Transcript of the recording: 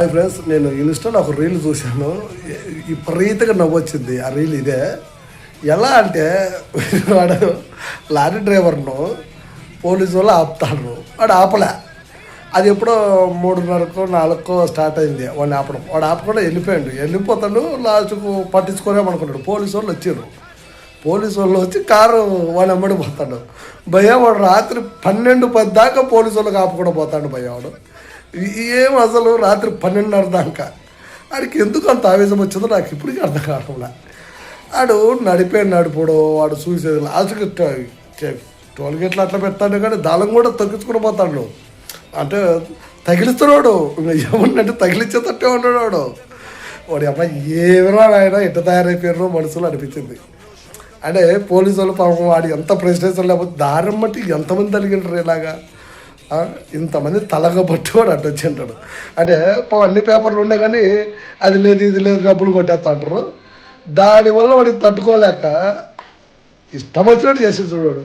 Hi friends నేను ఇన్స్టాలో ఒక రీల్ చూశాను. విపరీతంగా నవ్వొచ్చింది ఆ రీల్ ఇదే. ఎలా అంటే వాడు లారీ డ్రైవర్ను పోలీసు వాళ్ళు ఆపుతాడు వాడు ఆపలే. అది ఎప్పుడో మూడున్నరకో నాలుగుకో స్టార్ట్ అయింది. వాడిని ఆపడం. వాడు ఆపకుండా వెళ్ళిపోయాడు. వెళ్ళిపోతాడు లాస్ట్కు పట్టించుకోలేమనుకున్నాడు పోలీసు వాళ్ళు వచ్చారు. పోలీసు వాళ్ళు వచ్చి కారు వాడు అమ్మడి పోతాడు. భయ్య వాడు రాత్రి పన్నెండు పది దాకా పోలీసు వాళ్ళకి ఆపకుండా పోతాడు భయ్య వాడు. ఏం అసలు? రాత్రి పన్నెండున్నర దాకా. ఆడికి ఎందుకు అంత ఆవేశం వచ్చిందో నాకు ఇప్పటికీ అర్థం కావట్లే. ఆడు నడిపే నడిపోడు వాడు చూసేది లాస్ట్కి టోల్ గేట్లు అట్లా పెడతాడు కానీ దాళం కూడా తగ్గించుకుని పోతాడు. అంటే తగిలిస్తున్నాడు. ఏమన్నంటే తగిలించేటట్టే ఉన్నాడు వాడు. వాడు అమ్మాయి ఏమైనా ఆయన ఎట్ట తయారైపోయారో మనసులో అనిపించింది. అంటే పోలీసు వాళ్ళు పాపం వాడు ఎంత ప్రెసిడెన్స్ లేకపోతే దారం బట్టి ఎంతమంది తలిగింటారు ఇలాగా? ఇంతమంది తలగా పట్టి వాడు వచ్చి అంటాడు అంటే అన్ని పేపర్లు ఉన్నాయి కానీ అది లేదు ఇది లేదు డబ్బులు కొట్టేస్తా అంటారు దానివల్ల వాడికి తట్టుకోలేక ఇష్టం వచ్చినట్టు చేసి చూడాడు